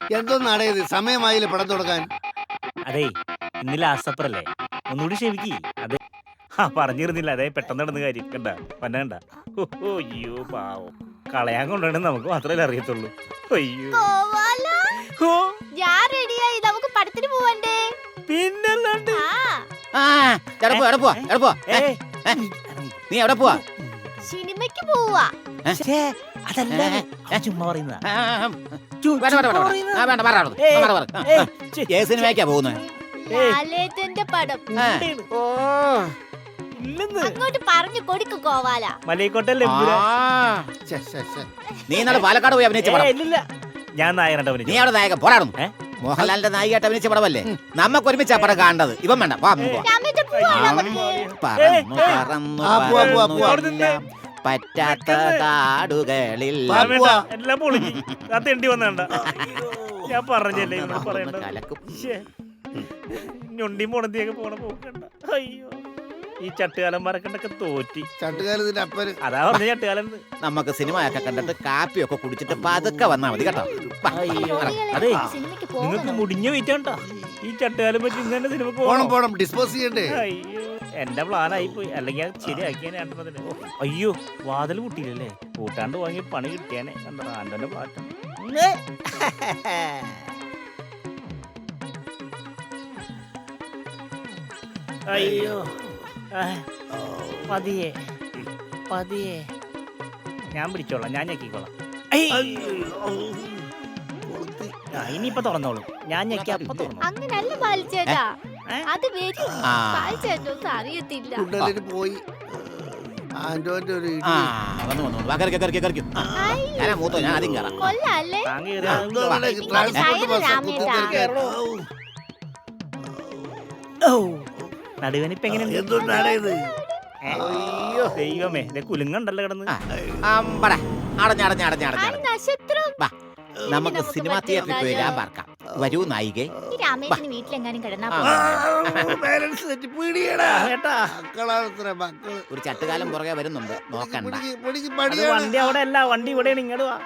എന്തോന്നാടേ ഇത് സമയമായില്ല പടം തുടങ്ങാൻ? അതെ ഇന്ന് ലാസ്റ്റ് അല്ലേ ഒന്നുകൂടി ക്ഷമിക്കി. അതെ ആ പറഞ്ഞിരുന്നില്ല. അതെ പെട്ടെന്ന് നടന്ന കാര്യം. കണ്ട പന്ന കണ്ട. അയ്യോ പാവം. കളയാൻ കൊണ്ടുവരണം നമുക്ക് മാത്രമല്ലേ അറിയത്തുള്ളൂ. അയ്യോ. ഞാൻ റെഡിയായി. നമുക്ക് പടത്തിന് പോവണ്ടേ. പിന്നല്ലാണ്ട്. ആ. ആ എവിടെ പോവാ എവിടെ പോവാ എവിടെ പോവാ ഏ, ഏയ്, ഏ, നീ എവിടെ പോവാ? സിനിമയ്ക്ക് പോവാ. അതല്ല ഞാൻ ചുമ്മാ പറയുന്നതാ. വേണ്ട, വേണ്ട, വേണ്ട, ആ, വേണ്ട, പറ, പറ, ഏയ്, പറ, പറ. ആ, ഏയ്, ആ. ഛെ, ഏത് സിനിമയ്ക്കാ പോകുന്നത് ലാലേട്ടന്റെ പടം. ഉണ്ടേന്ന്. ഓ. ഇല്ലെന്ന്. അങ്ങോട്ട് പറഞ്ഞു കൊടുക്കു കോവാല മലയിക്കോട്ടല്ലേ ആ. ശ്ശെ, ശ്ശെ, ശ്ശെ. നീ ഇന്നലെ പാലക്കാട് പോയി അഭിനയിച്ച പടം? ഇല്ലില്ല. ഞാൻ നായകനായിട്ട് നീ അഭിനയിച്ചു അവിടെ നായകൻ പോരാടുന്നു. ഏ? മോഹൻലാലിന്റെ നായികയായിട്ട് അഭിനയിച്ച പടമല്ലേ? നമുക്ക് ഒരുമിച്ച് ആ പടം കാണേണ്ടത്. ഇവൻ വേണ്ട. വാ നമുക്ക് പോവാം. രാമേട്ടൻ പോവാ നമുക്ക്. പറന്നു ഏയ്, ഏയ്. പറന്നു ആ, പോവാ, പോവാ, പറന്നു എല്ലാം പറ്റാത്ത പോവാ. എല്ലാം പൊളിഞ്ഞു. ആ തെണ്ടി വന്നണ്ട. ഞാൻ പറഞ്ഞല്ലേ കലക്കും. ഞൊണ്ടി മുണന്തിയൊക്കെ പോണ പോക്കണ്ട. അയ്യോ. ഈ ചട്ടുകാലം മറക്കണ്ടൊക്കെ തോറ്റി ചട്ടുകാലത്തിന്റെ അപ്പന് അതാ പറഞ്ഞ ചട്ടുകാലം. നമുക്ക് സിനിമയൊക്കെ കണ്ടിട്ട് കാപ്പിയൊക്കെ കുടിച്ചിട്ട് പതുക്കെ വന്നാ മതി കേട്ടോ. വാ. അതെ സിനിമയ്ക്ക് നിങ്ങൾക്ക് പോകണം മുടിഞ്ഞ വെയിറ്റ് കണ്ട? ഈ ചട്ടുകാലം പറ്റി ഇന്നെ സിനിമ പോണം പോണം. ഡിസ്പോസ് ചെയ്യണ്ടേ? അയ്യോ എന്റെ പ്ലാൻ ആയി പോയി അല്ലെങ്കിൽ അത് ശരിയാക്കിയാനെ അയ്യോ വാതിൽ കൂട്ടിയില്ലല്ലേ കൂട്ടാണ്ട് വാങ്ങി പണി കിട്ടിയാനെ. കണ്ടോ ആന്റോന്റെ പാട്ടം. അയ്യോ. പതിയെ. പതിയെ. ഞാൻ പിടിച്ചോളാം ഞാൻ ഞെക്കിക്കോളാം. ഇനിയിപ്പൊ തുറന്നോളൂ. ഞാൻ ഞെക്കി അപ്പൊ തുറന്നു അങ്ങനല്ല ബാലിച്ചേട്ടാ അത് വരും. ബാലിച്ചേട്ടൊന്നും അറിയത്തില്ല. കുണ്ടലിന് പോയി. ആന്റോന്റെ ഒരു ആ ഇടി. വന്നു വന്നു വന്നു. വാ, കയറിക്കോ, കയറിക്കോ, കയറിക്കോ. ഞാനാ മൂത്തോ ഞാൻ ആദ്യം കയറാം. കൊല്ലല്ലേ ട്രാൻസ്പോർട്ട്. കുത്തിത്തിരിക്കാൻ നടുവനിപ്പ് ഇത്? അയ്യോ ദൈവമേ ദേ കുലുങ്ങണ്ടല്ലോ കിടന്ന്. അമ്പട വാ നമുക്ക് സിനിമ തിയേറ്ററിൽ പോയി. ഞാൻ പാർക്കാം വരൂ നായികെ. ഈ രാമേട്ടന് വീട്ടിലെങ്ങാനും കിടന്നാ ആ. പോരെ. ബാലൻസ് തെറ്റി പിടിയടാ. കേട്ടാ മക്കളാണത്ര മക്കൾ ഒരു ചട്ടുകാലം പുറകെ വരുന്നുണ്ട്. നോക്കണ്ട. പിടിക്ക് പിടിക്ക് അത് പടിയാണ് വണ്ടി അവിടെ അല്ല വണ്ടി ഇവിടെയാണ് ഇങ്ങോട്ട് വാ.